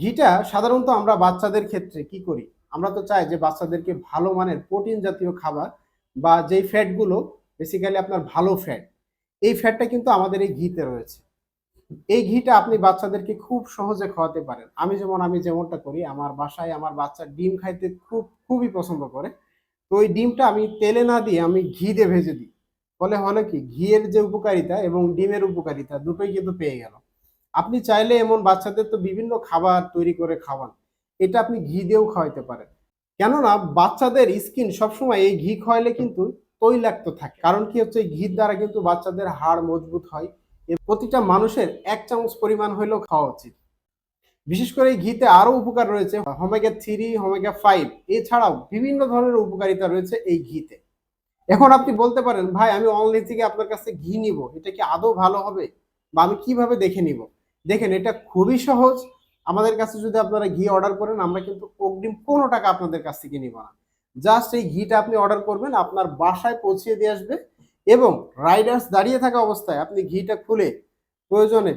ঘিটা সাধারণত আমরা বাচ্চাদের ক্ষেত্রে কি করি? আমরা তো চাই যে বাচ্চাদেরকে ভালো মানের প্রোটিন জাতীয় খাবার বা যেই ফ্যাটগুলো বেসিক্যালি আপনার ভালো ফ্যাট এই ফ্যাটটা কিন্তু আমাদের এই ঘিতে রয়েছে। এই ঘিটা আপনি বাচ্চাদেরকে খুব সহজে খাওয়াতে পারেন। আমি যেমন, আমি যেমনটা করি, আমার বাসায় আমার বাচ্চা ডিম খাইতে খুব, খুবই পছন্দ করে। তো ওই ডিমটা আমি তেলে না দিয়ে আমি ঘি দিয়ে ভেজে দিই। ফলে হলো কি? ঘিয়ের যে উপকারিতা এবং ডিমের উপকারিতা দুটোই কিন্তু পেয়ে গেল। আপনি চাইলে এমন বাচ্চাদের তো বিভিন্ন খাবার তৈরি করে খাওয়ান। এটা আপনি ঘি দিয়েও খাওয়াইতে পারেন। কেননা বাচ্চাদের স্কিন সবসময় এই ঘি খাওয়াইলে কিন্তু তৈলাক্ত থাকে। কারণ কি হচ্ছে ঘির দ্বারা কিন্তু বাচ্চাদের হাড় মজবুত হয় প্রতিটা মানুষের এক চামচ পরিমাণ হইলেও খাওয়া উচিত। বিশেষ করে এই ঘিতে আরও উপকার রয়েছে হোমেগা থ্রি হোমেগা ফাইভ এছাড়াও বিভিন্ন ধরনের উপকারিতা রয়েছে এই ঘিতে। এখন আপনি বলতে পারেন, ভাই, আমি অনলাইন থেকে আপনার কাছে ঘি নিব, এটা কি আদৌ ভালো হবে? বা আমি কীভাবে দেখে নিব? দেখেন, এটা খুবই সহজ। আমাদের কাছে যদি আপনারা ঘি অর্ডার করেন, আমরা কিন্তু অগ্রিম কোনো টাকা আপনাদের কাছ থেকে নিব না। জাস্ট এই ঘিটা আপনি অর্ডার করবেন, আপনার বাসায় পৌঁছিয়ে দিয়ে আসবে এবং রাইডার্স দাঁড়িয়ে থাকা অবস্থায় আপনি ঘিটা খুলে প্রয়োজনে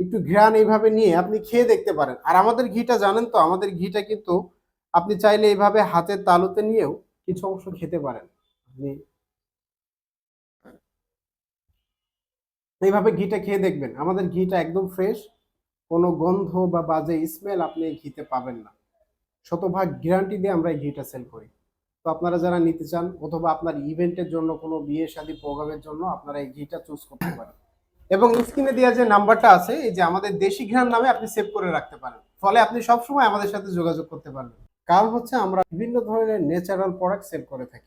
একটু ঘ্রাণ এইভাবে নিয়ে আপনি খেয়ে দেখতে পারেন। আর আমাদের ঘিটা জানেন তো, আমাদের ঘিটা কিন্তু আপনি চাইলে এইভাবে হাতের তালুতে নিয়েও কিছু অংশ খেতে পারেন। আপনি এইভাবে ঘিটা খেয়ে দেখবেন। আমাদের ঘিটা একদম ফ্রেশ কোনো গন্ধ বা বাজে স্মেল আপনি এই ঘিতে পাবেন না। শতভাগ গ্যারান্টি দিয়ে আমরা এই ঘিটা সেল করি। তো আপনারা যারা নিতে চান অথবা আপনার ইভেন্টের জন্য, কোনো বিয়ে শাদী প্রোগ্রামের জন্য, আপনারা এই ঘিটা চুজ করতে পারেন। এবং স্ক্রিনে দেওয়া যে নাম্বারটা আছে, এই যে আমাদের দেশি ঘ্রাণ নামে আপনি সেভ করে রাখতে পারেন। ফলে আপনি সবসময় আমাদের সাথে যোগাযোগ করতে পারবেন। কারণ হচ্ছে আমরা বিভিন্ন ধরনের ন্যাচারাল প্রোডাক্ট সেল করে থাকি।